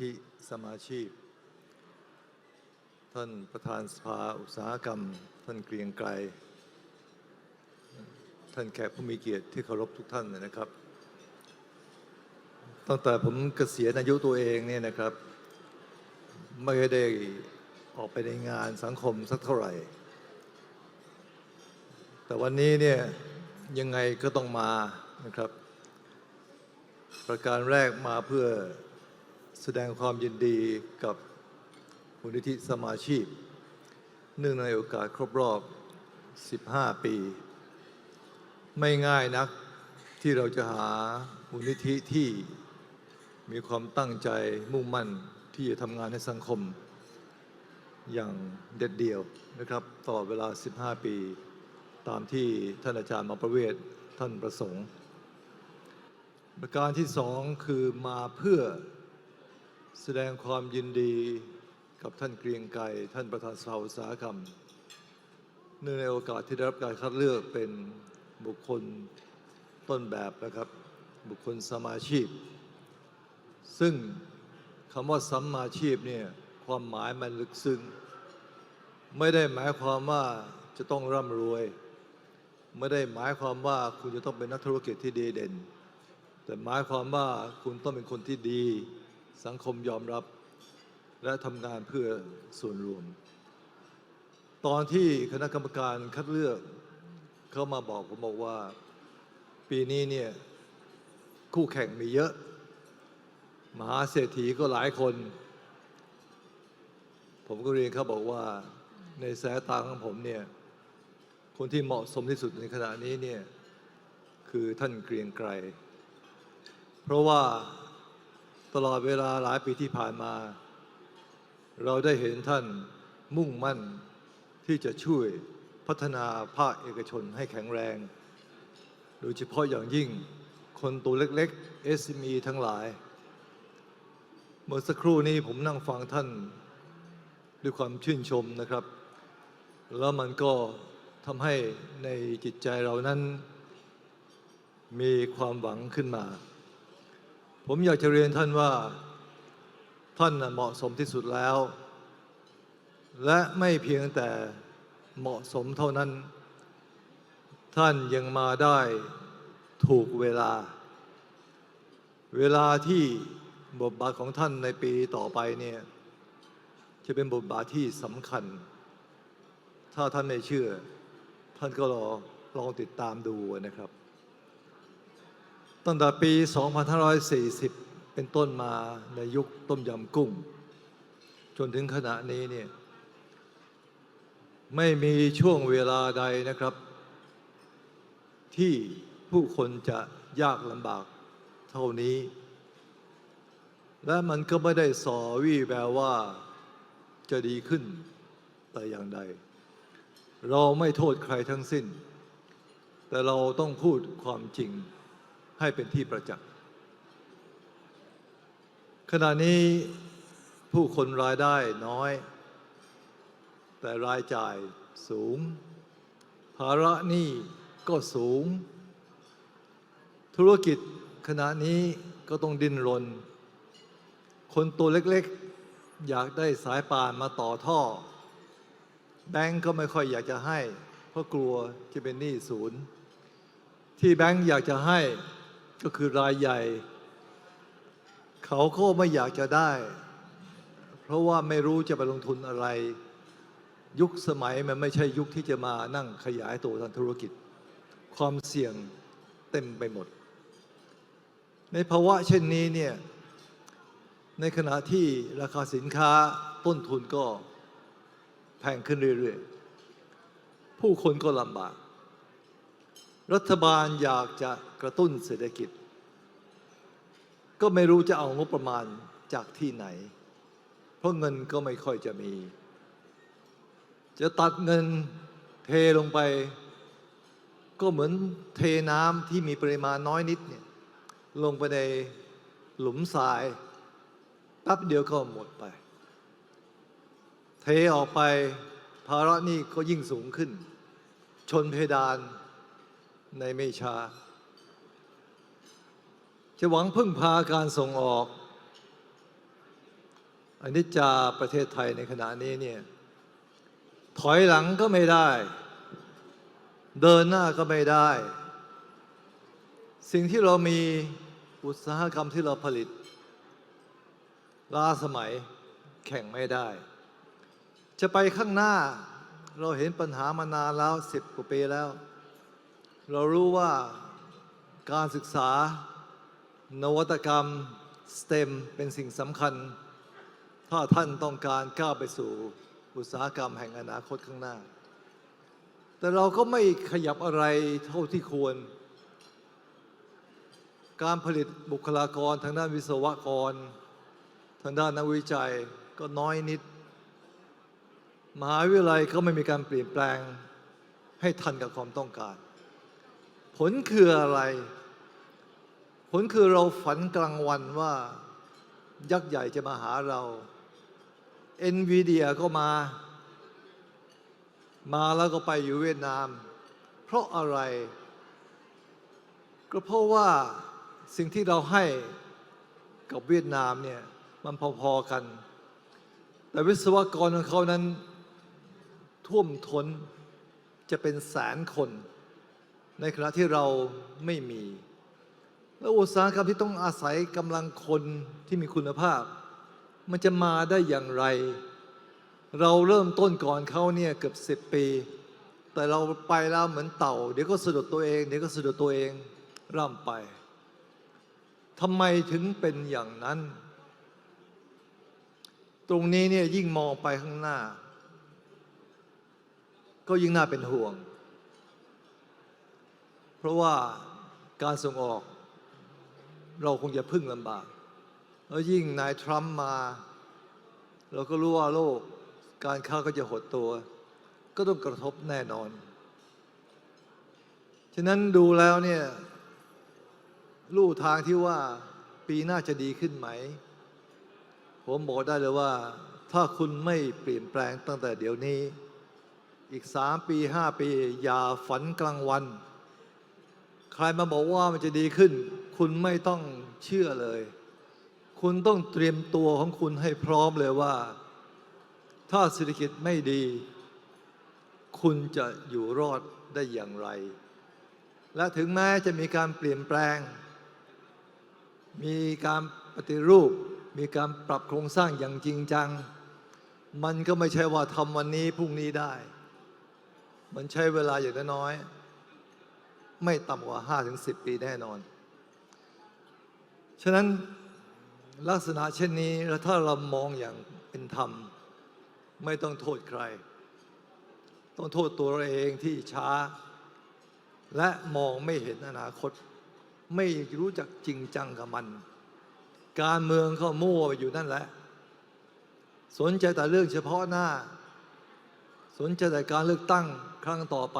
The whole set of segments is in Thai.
ธิสมาชีพ ท่านประธานสภาอุตสาหกรรม ท่านเกรียงไกรท่านแขกผู้มีเกียรติที่เคารพทุกท่านนะครับ ตั้งแต่ผมเกษียณอายุตัวเองเนี่ยนะครับ ไม่ได้ออกไปในงานสังคมสักเท่าไหร่ แต่วันนี้เนี่ยยังไงก็ต้องมานะครับ ประการแรกมาเพื่อ แสดงความยินดีกับมูลนิธิสมาชีพ เนื่องในโอกาสครบรอบ 15 ปี ไม่ง่ายนักที่เราจะหามูลนิธิที่มีความตั้งใจมุ่งมั่นที่จะทำงานในสังคม อย่างเด็ดเดี่ยวนะครับตลอดเวลา 15 ปี ตามที่ท่านอาจารย์มาประเวศท่านประสงค์ ประการที่สองคือมาเพื่อ แสดงความยินดีกับท่านเกรียงไกรท่านประธานสภาอุตสาหกรรม เนื่องในโอกาสที่ได้รับการคัดเลือกเป็นบุคคลต้นแบบนะครับ บุคคลสมาชีพ ซึ่งคำว่าสัมมาชีพเนี่ยความหมายมันลึกซึ้งไม่ได้หมายความว่าจะต้องร่ำรวย ไม่ได้หมายความว่าคุณจะต้องเป็นนักธุรกิจที่ดีเด่น แต่หมายความว่าคุณต้องเป็นคนที่ดี สังคมยอมรับและทำงานเพื่อส่วนรวม ตอนที่คณะกรรมการคัดเลือกเขามาบอกผมบอกว่าปีนี้เนี่ยคู่แข่งมีเยอะ มหาเศรษฐีก็หลายคน ผมก็เรียนเขาบอกว่าในสายตาของผมเนี่ยคนที่เหมาะสมที่สุดในขณะนี้เนี่ยคือท่านเกรียงไกรเพราะว่า ตลอดเวลาหลายปีที่ผ่านมา เราได้เห็นท่านมุ่งมั่นที่จะช่วยพัฒนาภาคเอกชนให้แข็งแรง โดยเฉพาะอย่างยิ่งคนตัวเล็กๆ SME ทั้งหลาย เมื่อสักครู่นี้ผมนั่งฟังท่านด้วยความชื่นชมนะครับ แล้วมันก็ทำให้ในจิตใจเรานั้น มีความหวังขึ้นมา ผมอยากจะเรียนท่านว่าท่านเหมาะสมที่สุดแล้ว และไม่เพียงแต่เหมาะสมเท่านั้น ท่านยังมาได้ถูกเวลา เวลาที่บทบาทของท่านในปีต่อไปเนี่ยจะเป็นบทบาทที่สำคัญ ถ้าท่านไม่เชื่อ ท่านก็รอลองติดตามดูนะครับ ตั้งแต่ปี 2540 เป็นต้นมาในยุคต้มยำกุ้ง จนถึงขณะนี้เนี่ยไม่มีช่วงเวลาใดนะครับ ที่ผู้คนจะยากลำบากเท่านี้ และมันก็ไม่ได้สอวี่แววว่าจะดีขึ้นแต่อย่างใด เราไม่โทษใครทั้งสิ้น แต่เราต้องพูดความจริง ให้เป็นที่ประจักษ์ ขณะนี้ผู้คนรายได้น้อย แต่รายจ่ายสูง ภาระหนี้ก็สูง ธุรกิจขณะนี้ก็ต้องดิ้นรน คนตัวเล็กๆ อยากได้สายป่านมาต่อท่อ แบงก์ก็ไม่ค่อยอยากจะให้ เพราะกลัวจะเป็นหนี้ศูนย์ ที่แบงก์อยากจะให้ ก็คือรายใหญ่ เขาก็ไม่อยากจะได้ เพราะว่าไม่รู้จะไปลงทุนอะไร ยุคสมัยมันไม่ใช่ยุคที่จะมานั่งขยายตัวทางธุรกิจ ความเสี่ยงเต็มไปหมด ในภาวะเช่นนี้เนี่ยในขณะที่ราคาสินค้าต้นทุนก็แพงขึ้นเรื่อยๆ ผู้คนก็ลำบาก รัฐบาลอยากจะกระตุ้นเศรษฐกิจ ก็ไม่รู้จะเอางบประมาณจากที่ไหน เพราะเงินก็ไม่ค่อยจะมี จะตัดเงินเทลงไป ก็เหมือนเทน้ำที่มีปริมาณน้อยนิดเนี่ยลงไปในหลุมทรายแป๊บเดียวก็หมดไป เทออกไปภาระนี้ก็ยิ่งสูงขึ้น ชนเพดาน ในไม่ช้า จะหวังพึ่งพาการส่งออก อันนี้จาประเทศไทยในขณะนี้เนี่ยถอยหลังก็ไม่ได้ เดินหน้าก็ไม่ได้ สิ่งที่เรามีอุตสาหกรรมที่เราผลิต ล้าสมัยแข่งไม่ได้ จะไปข้างหน้าเราเห็นปัญหามานานแล้วสิบกว่าปีแล้ว เรารู้ว่าการศึกษานวัตกรรม STEM เป็นสิ่งสำคัญ ถ้าท่านต้องการก้าวไปสู่อุตสาหกรรมแห่งอนาคตข้างหน้า แต่เราก็ไม่ขยับอะไรเท่าที่ควร การผลิตบุคลากรทางด้านวิศวกร ทางด้านนักวิจัยก็น้อยนิด มหาวิทยาลัยก็ไม่มีการเปลี่ยนแปลงให้ทันกับความต้องการ ผลคืออะไร ผลคือเราฝันกลางวันว่ายักษ์ใหญ่จะมาหาเรา NVIDIA ก็มา มาแล้วก็ไปอยู่เวียดนาม เพราะอะไร ก็เพราะว่าสิ่งที่เราให้กับเวียดนามเนี่ยมันพอๆกัน แต่วิศวกรของเขานั้นท่วมท้นจะเป็นแสนคน ในขณะที่เราไม่มี แล้วอุตสาหกรรมที่ต้องอาศัยกำลังคนที่มีคุณภาพ มันจะมาได้อย่างไร เราเริ่มต้นก่อนเขาเนี่ยเกือบสิบปี แต่เราไปแล้วเหมือนเต่า เดี๋ยวก็สะดุดตัวเอง เดี๋ยวก็สะดุดตัวเองร่ำไปทำไมถึงเป็นอย่างนั้น ตรงนี้เนี่ยยิ่งมองไปข้างหน้า ก็ยิ่งน่าเป็นห่วง เพราะว่าการส่งออกเราคงจะพึ่งลำบาก แล้วยิ่งนายทรัมป์มา เราก็รู้ว่าโลกการค้าก็จะหดตัว ก็ต้องกระทบแน่นอน ฉะนั้นดูแล้วเนี่ยลู่ทางที่ว่าปีหน้าจะดีขึ้นไหม ผมบอกได้เลยว่า ถ้าคุณไม่เปลี่ยนแปลงตั้งแต่เดี๋ยวนี้ อีกสามปีห้าปี อย่าฝันกลางวัน ใครมาบอกว่ามันจะดีขึ้น คุณไม่ต้องเชื่อเลย คุณต้องเตรียมตัวของคุณให้พร้อมเลยว่า ถ้าเศรษฐกิจไม่ดี คุณจะอยู่รอดได้อย่างไร และถึงแม้จะมีการเปลี่ยนแปลง มีการปฏิรูป มีการปรับโครงสร้างอย่างจริงจัง มันก็ไม่ใช่ว่าทำวันนี้พรุ่งนี้ได้ มันใช้เวลาอย่างน้อย ไม่ต่ำกว่า 5-10 ปีแน่นอน ฉะนั้นลักษณะเช่นนี้แล้วถ้าเรามองอย่างเป็นธรรม ไม่ต้องโทษใคร ต้องโทษตัวเราเองที่ช้า และมองไม่เห็นอนาคต ไม่รู้จักจริงจังกับมัน การเมืองก็มั่วไปอยู่นั่นแหละ สนใจแต่เรื่องเฉพาะหน้า สนใจแต่การเลือกตั้งครั้งต่อไป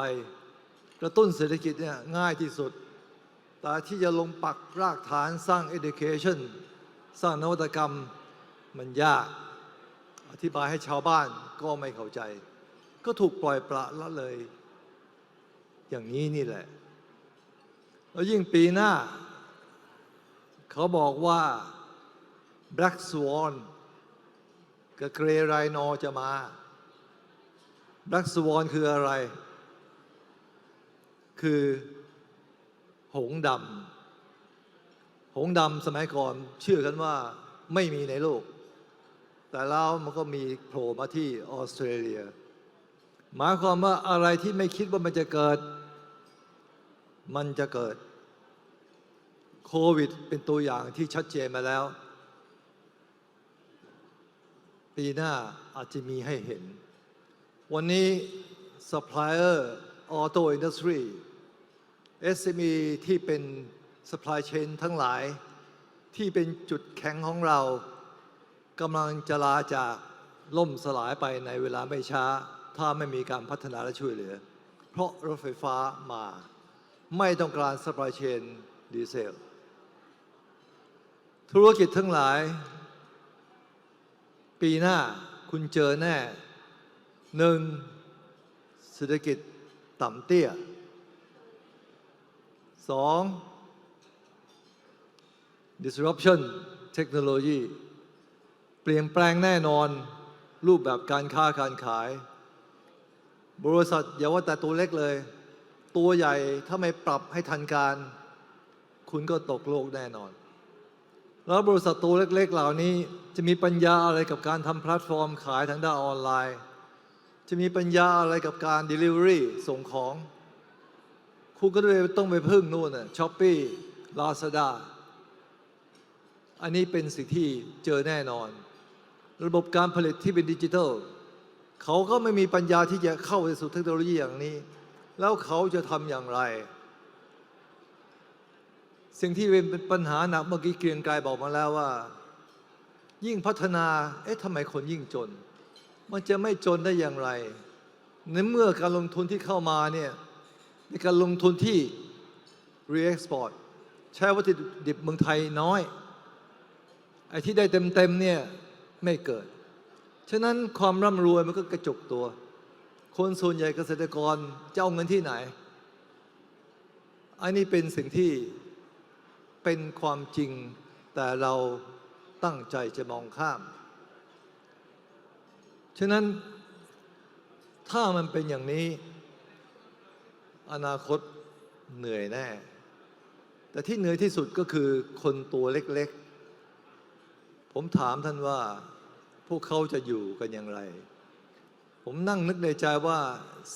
กระตุ้นเศรษฐกิจเนี่ยง่ายที่สุด แต่ที่จะลงปักรากฐานสร้าง education สร้างนวัตกรรมมันยาก อธิบายให้ชาวบ้านก็ไม่เข้าใจ ก็ถูกปล่อยปละละเลย อย่างนี้นี่แหละ แล้วยิ่งปีหน้า เขาบอกว่า Black Swan กับเกรไรนอจะมา Black Swan คืออะไร คือหงดำหงดำสมัยก่อนเชื่อกันว่าไม่มีในโลก แต่แล้วมันก็มีโผล่มาที่ออสเตรเลีย หมายความว่าอะไรที่ไม่คิดว่ามันจะเกิด มันจะเกิด โควิดเป็นตัวอย่างที่ชัดเจนมาแล้ว ปีหน้าอาจจะมีให้เห็น วันนี้ supplier auto industry SME ที่เป็น supply chain ทั้งหลาย ที่เป็นจุดแข็งของเรากำลังจะลาจากล่มสลายไปในเวลาไม่ช้า ถ้าไม่มีการพัฒนาและช่วยเหลือ เพราะรถไฟฟ้ามา ไม่ต้องการ supply chain ดีเซล ธุรกิจทั้งหลาย ปีหน้าคุณเจอแน่หนึ่งเศรษฐกิจต่ำเตี้ย สอง disruption เทคโนโลยีเปลี่ยนแปลงแน่นอนรูปแบบการค้าการขาย บริษัทอย่าว่าแต่ตัวเล็กเลย ตัวใหญ่ถ้าไม่ปรับให้ทันการ คุณก็ตกโลกแน่นอน แล้วบริษัทตัวเล็กๆ เหล่านี้จะมีปัญญาอะไรกับการทำแพลตฟอร์มขายทางด้านออนไลน์ จะมีปัญญาอะไรกับการ Delivery ส่งของ คุณก็เลยต้องไปพึ่งนู่นน่ะช้อปปี้ลาซาด้าอันนี้เป็นสิ่งที่เจอแน่นอน ระบบการผลิตที่เป็นดิจิทัล เขาก็ไม่มีปัญญาที่จะเข้าไปสู่เทคโนโลยีอย่างนี้ แล้วเขาจะทำอย่างไร สิ่งที่เป็นปัญหาหนักเมื่อกี้เกรียงไกรบอกมาแล้วว่า ยิ่งพัฒนา เอ๊ะทำไมคนยิ่งจน มันจะไม่จนได้อย่างไร ในเมื่อการลงทุนที่เข้ามาเนี่ย ในการลงทุนที่ re-export ใช้วัตถุดิบเมืองไทยน้อย ไอ้ที่ได้เต็มๆเนี่ย ไม่เกิด ฉะนั้นความร่ำรวยมันก็กระจุกตัว คนส่วนใหญ่เกษตรกรจะเอาเงินที่ไหน อันนี้เป็นสิ่งที่เป็นความจริงแต่เราตั้งใจจะมองข้าม ฉะนั้นถ้ามันเป็นอย่างนี้ อนาคตเหนื่อยแน่ แต่ที่เหนื่อยที่สุดก็คือคนตัวเล็กๆ ผมถามท่านว่า พวกเขาจะอยู่กันอย่างไร ผมนั่งนึกในใจว่า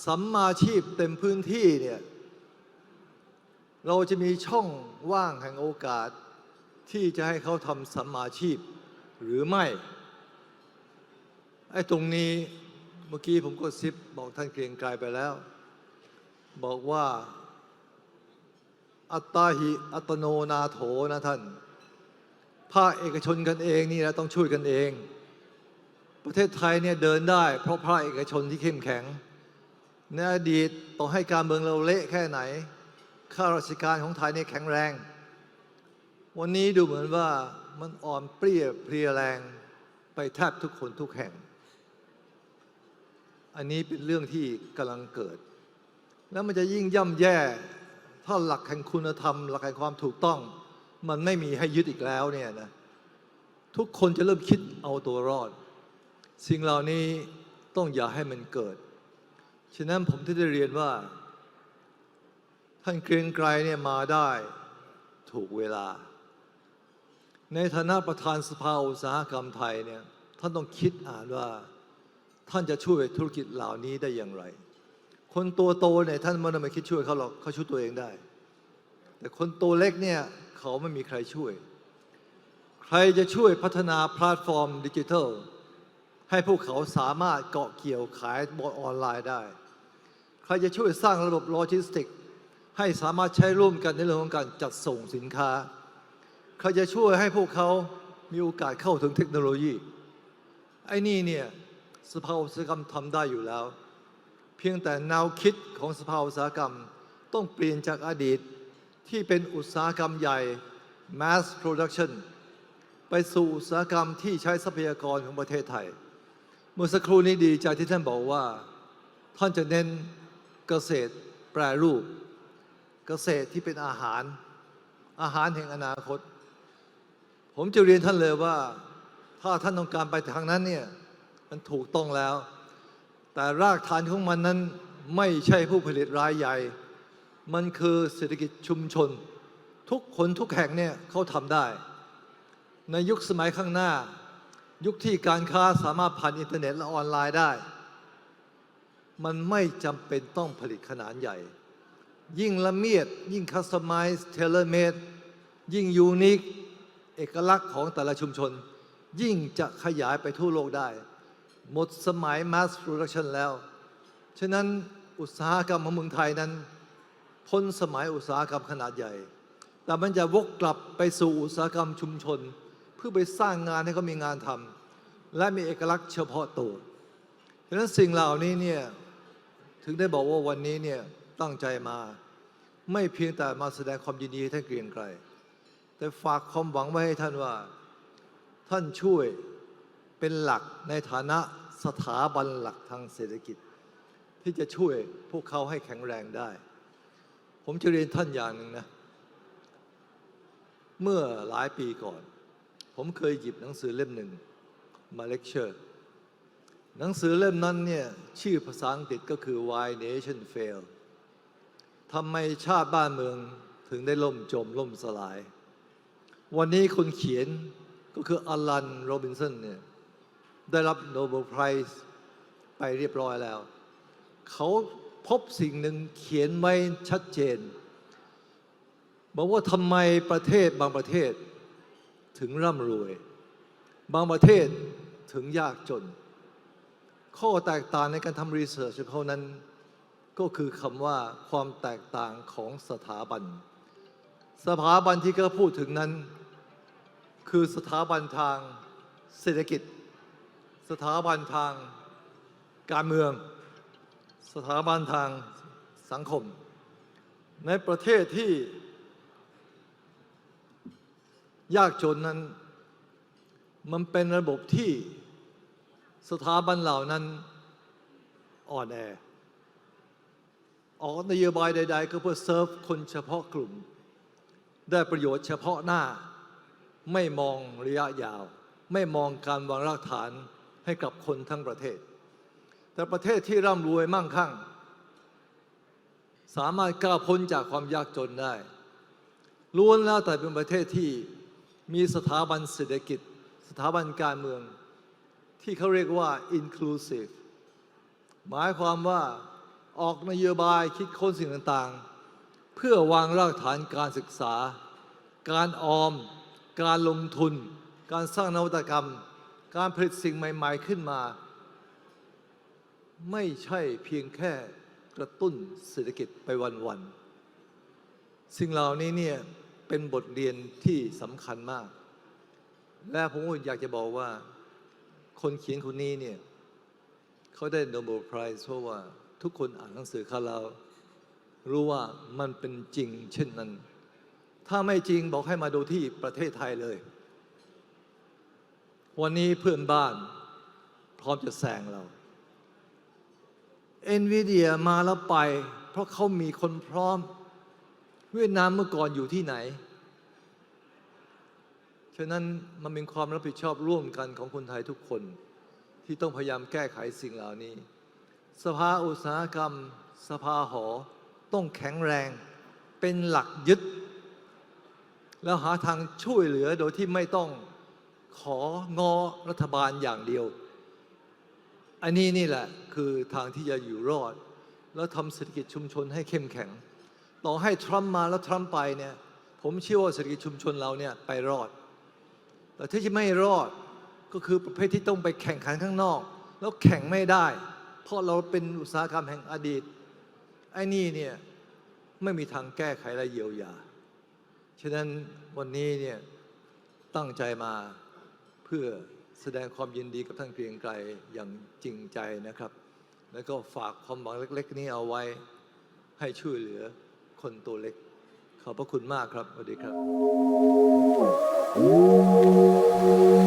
สัมมาชีพเต็มพื้นที่เนี่ย เราจะมีช่องว่างแห่งโอกาส ที่จะให้เขาทำสัมมาชีพหรือไม่ ไอ้ตรงนี้เมื่อกี้ผมก็ซิปบอกท่านเกรียงไกรไปแล้ว บอกว่า อัตตาหิอัตโนนาโถนะท่าน ภาคเอกชนกันเองนี่แหละต้องช่วยกันเอง ประเทศไทยเนี่ยเดินได้ เพราะภาคเอกชนที่เข้มแข็ง ในอดีตต่อให้การเมืองเราเละแค่ไหน ข้าราชการของไทยเนี่ยแข็งแรง วันนี้ดูเหมือนว่ามันอ่อนเปรี้ยเพลียแรงไปแทบทุกคนทุกแห่ง อันนี้เป็นเรื่องที่กำลังเกิด แล้วมันจะยิ่งย่ำแย่ ถ้าหลักแห่งคุณธรรม หลักแห่งความถูกต้อง มันไม่มีให้ยึดอีกแล้วเนี่ยนะทุกคนจะเริ่มคิดเอาตัวรอด สิ่งเหล่านี้ต้องอย่าให้มันเกิด ฉะนั้นผมที่ได้เรียนว่า ท่านเกรียงไกรเนี่ยมาได้ถูกเวลา ในฐานะประธานสภาอุตสาหกรรมไทยเนี่ยท่านต้องคิดอ่านว่า ท่านจะช่วยธุรกิจเหล่านี้ได้อย่างไร คนตัวโตเนี่ยท่านไม่ได้มาคิดช่วยเขาหรอกเขาช่วยตัวเองได้ แต่คนตัวเล็กเนี่ยเขาไม่มีใครช่วย ใครจะช่วยพัฒนาแพลตฟอร์มดิจิทัล ให้พวกเขาสามารถเกาะเกี่ยวขายบนออนไลน์ได้ ใครจะช่วยสร้างระบบโลจิสติก ให้สามารถใช้ร่วมกันในเรื่องของการจัดส่งสินค้า ใครจะช่วยให้พวกเขามีโอกาสเข้าถึงเทคโนโลยีไอ้นี่เนี่ยสภาอุตสาหกรรมทำได้อยู่แล้ว เพียงแต่แนวคิดของสภาอุตสาหกรรม ต้องเปลี่ยนจากอดีตที่เป็นอุตสาหกรรมใหญ่ mass production ไปสู่อุตสาหกรรมที่ใช้ทรัพยากรของประเทศไทย เมื่อสักครู่นี้ดีใจที่ท่านบอกว่า ท่านจะเน้นเกษตรแปรรูป เกษตรที่เป็นอาหาร อาหารแห่งอนาคต ผมจะเรียนท่านเลยว่า ถ้าท่านต้องการไปทางนั้นเนี่ยมันถูกต้องแล้ว แต่รากฐานของมันนั้นไม่ใช่ผู้ผลิตรายใหญ่ มันคือเศรษฐกิจชุมชน ทุกคนทุกแห่งเนี่ยเขาทำได้ ในยุคสมัยข้างหน้า ยุคที่การค้าสามารถผ่านอินเทอร์เน็ตและออนไลน์ได้ มันไม่จำเป็นต้องผลิตขนาดใหญ่ ยิ่งละเมียด ยิ่งคัสตอมไมซ์เทเลเมดยิ่งยูนิคเอกลักษณ์ของแต่ละชุมชน ยิ่งจะขยายไปทั่วโลกได้ หมดสมัย mass production แล้ว ฉะนั้นอุตสาหกรรมของเมืองไทยนั้น พ้นสมัยอุตสาหกรรมขนาดใหญ่ แต่มันจะวกกลับไปสู่อุตสาหกรรมชุมชน เพื่อไปสร้างงานให้เขามีงานทำและมีเอกลักษณ์เฉพาะตัว ฉะนั้นสิ่งเหล่านี้เนี่ยถึงได้บอกว่าวันนี้เนี่ยตั้งใจมา ไม่เพียงแต่มาแสดงความยินดีให้ท่านเกรียงไกรแต่ฝากความหวังไว้ให้ท่านว่า ท่านช่วย เป็นหลักในฐานะสถาบันหลักทางเศรษฐกิจ ที่จะช่วยพวกเขาให้แข็งแรงได้ ผมจะเรียนท่านอย่างหนึ่งนะ เมื่อหลายปีก่อน ผมเคยหยิบหนังสือเล่มหนึ่งมาเลคเชอร์หนังสือเล่มนั้นเนี่ยชื่อภาษาอังกฤษก็คือ Why Nation Fail ทำไมชาติบ้านเมืองถึงได้ล่มจมล่มสลาย วันนี้คนเขียนก็คืออลันโรบินสันเนี่ย ได้รับโนเบลไพรส์ไปเรียบร้อยแล้ว เขาพบสิ่งหนึ่งเขียนไว้ชัดเจน บอกว่าทำไมประเทศบางประเทศ ถึงร่ำรวย บางประเทศถึงยากจน ข้อแตกต่างในการทำรีเสิร์ชของเขานั้น ก็คือคำว่าความแตกต่างของสถาบัน สถาบันที่เขาพูดถึงนั้น คือสถาบันทางเศรษฐกิจ สถาบันทางการเมือง สถาบันทางสังคม ในประเทศที่ ยากจนนั้น มันเป็นระบบที่สถาบันเหล่านั้นอ่อนแอออกนโยบายใด ๆ ก็เพื่อเซิร์ฟคนเฉพาะกลุ่ม ได้ประโยชน์เฉพาะหน้า ไม่มองระยะยาว ไม่มองการวางรากฐาน ให้กับคนทั้งประเทศ แต่ประเทศที่ร่ำรวยมั่งคั่ง สามารถก้าวพ้นจากความยากจนได้ล้วนแล้วแต่เป็นประเทศที่มีสถาบันเศรษฐกิจ สถาบันการเมือง ที่เขาเรียกว่า inclusive หมายความว่าออกนโยบายคิดค้นสิ่งต่างๆ เพื่อวางรากฐานการศึกษา การออม การลงทุน การสร้างนวัตกรรม การผลิตสิ่งใหม่ ๆ ขึ้นมา ไม่ใช่เพียงแค่กระตุ้นเศรษฐกิจไปวันๆ สิ่งเหล่านี้เนี่ยเป็นบทเรียนที่สำคัญมาก และผมอยากจะบอกว่า คนเขียนคนนี้เนี่ยเขาได้โนเบลไพรส์เพราะว่าทุกคนอ่านหนังสือเขาแล้วรู้ว่ามันเป็นจริงเช่นนั้น ถ้าไม่จริงบอกให้มาดูที่ประเทศไทยเลย วันนี้เพื่อนบ้าน พร้อมจะแซงเราเอ็นวีเดียมาแล้วไป เพราะเขามีคนพร้อม เวียดนามเมื่อก่อนอยู่ที่ไหน ฉะนั้นมันเป็นความรับผิดชอบร่วมกันของคนไทยทุกคน ที่ต้องพยายามแก้ไขสิ่งเหล่านี้ สภาอุตสาหกรรม สภาหอ ต้องแข็งแรง เป็นหลักยึด แล้วหาทางช่วยเหลือโดยที่ไม่ต้อง ของอรัฐบาลอย่างเดียว อันนี้นี่แหละคือทางที่จะอยู่รอด แล้วทำเศรษฐกิจชุมชนให้เข้มแข็ง ต่อให้ทรัมป์มาแล้วทรัมป์ไปเนี่ยผมเชื่อว่าเศรษฐกิจชุมชนเราเนี่ยไปรอด แต่ที่จะไม่รอดก็คือประเภทที่ต้องไปแข่งขันข้างนอก แล้วแข่งไม่ได้ เพราะเราเป็นอุตสาหกรรมแห่งอดีตไอ้นี่เนี่ยไม่มีทางแก้ไขและเยียวยา ฉะนั้นวันนี้เนี่ยตั้งใจมา เพื่อแสดงความยินดีกับท่านเกรียงไกรอย่างจริงใจนะครับ แล้วก็ฝากความหวังเล็ก ๆ นี้เอาไว้ให้ช่วยเหลือคนตัวเล็ก ขอบพระคุณมากครับสวัสดีครับ